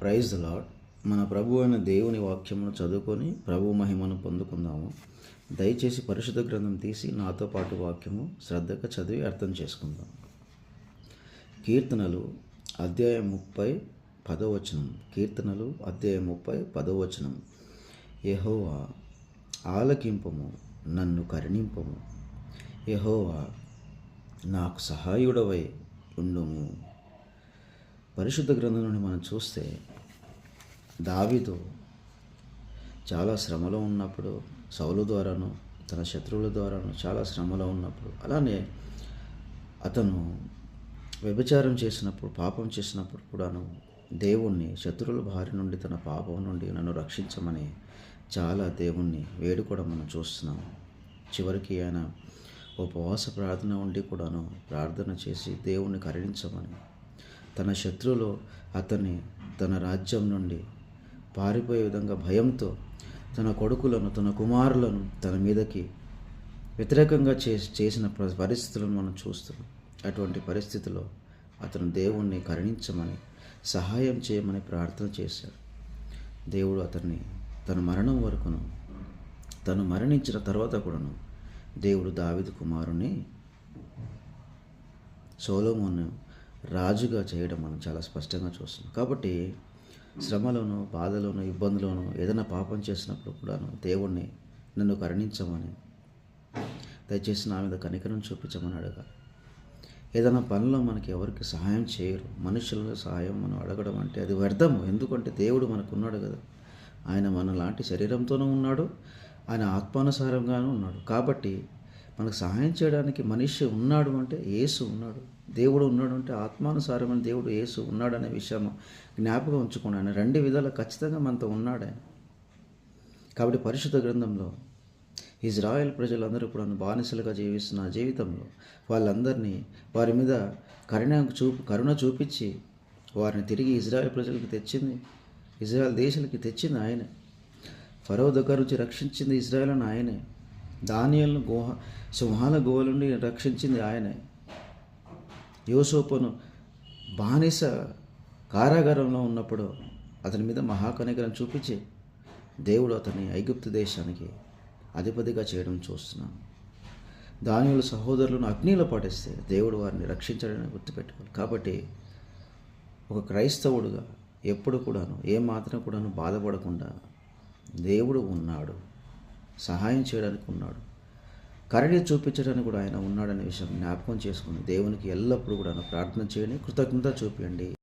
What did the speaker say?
Praise the lord మన ప్రభు అయిన దేవుని వాక్యమును చదువుకొని ప్రభు మహిమను పొందుకుందాము. దయచేసి పరిశుద్ధ గ్రంథం తీసి నాతో పాటు వాక్యము శ్రద్ధగా చదివి అర్థం చేసుకుందాం. కీర్తనలు అధ్యాయం ముప్పై పదవచనం కీర్తనలు అధ్యాయం ముప్పై పదవచనం యహోవా ఆలకింపము నన్ను కరుణింపము. యహోవా నాకు సహాయుడవై ఉండుము. పరిశుద్ధ గ్రంథం నుండి మనం చూస్తే దావీదు చాలా శ్రమలో ఉన్నప్పుడు సౌలు ద్వారాను తన శత్రువుల ద్వారాను చాలా శ్రమలో ఉన్నప్పుడు అలానే అతను వ్యభిచారం చేసినప్పుడు పాపం చేసినప్పుడు కూడాను దేవుణ్ణి శత్రువుల బారి నుండి తన పాపం నుండి నన్ను రక్షించమని చాలా దేవుణ్ణి వేడుకోవడం మనం చూస్తున్నాం. చివరికి ఆయన ఉపవాస ప్రార్థన ఉండి కూడాను ప్రార్థన చేసి దేవుణ్ణి కరుణించమని తన శత్రువులు అతన్ని తన రాజ్యం నుండి పారిపోయే విధంగా భయంతో తన కొడుకులను తన కుమారులను తన మీదకి వ్యతిరేకంగా చేసి చేసిన పరిస్థితులను మనం చూస్తున్నాం. అటువంటి పరిస్థితిలో అతను దేవుణ్ణి కరుణించమని సహాయం చేయమని ప్రార్థన చేశాడు. దేవుడు అతన్ని తన మరణం వరకును తను మరణించిన తర్వాత కూడాను దేవుడు దావిదు కుమారుని సోలోమోను రాజుగా చేయడం మనం చాలా స్పష్టంగా చూస్తున్నాం. కాబట్టి శ్రమలోను బాధలోను ఇబ్బందులోను ఏదైనా పాపం చేసినప్పుడు కూడాను దేవుణ్ణి నన్ను కరుణించమని దయచేసి నా మీద కనికరం చూపించమని అడగాలి. ఏదైనా పనిలో మనకి ఎవరికి సహాయం చేయరు. మనుషుల సహాయం మనం అడగడం అంటే అది వ్యర్థము. ఎందుకంటే దేవుడు మనకు ఉన్నాడు కదా. ఆయన మన లాంటి శరీరంతోనూ ఉన్నాడు. ఆయన ఆత్మానుసారంగానూ ఉన్నాడు. కాబట్టి మనకు సహాయం చేయడానికి మనిషి ఉన్నాడు అంటే యేసు ఉన్నాడు. దేవుడు ఉన్నాడు అంటే ఆత్మానుసారమైన దేవుడు యేసు ఉన్నాడు అనే విషయం జ్ఞాపకం ఉంచుకోండి ఆయన. రెండు విధాలు ఖచ్చితంగా మనతో ఉన్నాడు ఆయన. కాబట్టి పరిశుద్ధ గ్రంథంలో ఇజ్రాయెల్ ప్రజలందరూ కూడా బానిసలుగా జీవిస్తున్న జీవితంలో వాళ్ళందరినీ వారి మీద కరుణ చూపు కరుణ చూపించి వారిని తిరిగి ఇజ్రాయెల్ ప్రజలకు తెచ్చింది. ఇజ్రాయెల్ దేశాలకి తెచ్చింది ఆయనే. ఫరో దగ్గర నుంచి రక్షించింది ఇజ్రాయెల్ అని ఆయనే. దానియలను గుహ సింహాల గుహ నుండి రక్షించింది ఆయనే. యోసోపును బానిస కారాగారంలో ఉన్నప్పుడు అతని మీద మహాకనికరం చూపించి దేవుడు అతన్ని ఐగుప్తు దేశానికి అధిపతిగా చేయడం చూస్తున్నాను. దానియుల సహోదరులను అగ్నిలో పాటిస్తే దేవుడు వారిని రక్షించడని గుర్తుపెట్టుకోవాలి. కాబట్టి ఒక క్రైస్తవుడుగా ఎప్పుడు కూడాను ఏ మాత్రం కూడాను బాధపడకుండా దేవుడు ఉన్నాడు. సహాయం చేయడానికి ఉన్నాడు. కరుణ చూపించడానికి కూడా ఆయన ఉన్నాడనే విషయం జ్ఞాపకం చేసుకుని దేవునికి ఎల్లప్పుడూ కూడా ప్రార్థన చేయని కృతజ్ఞత చూపించండి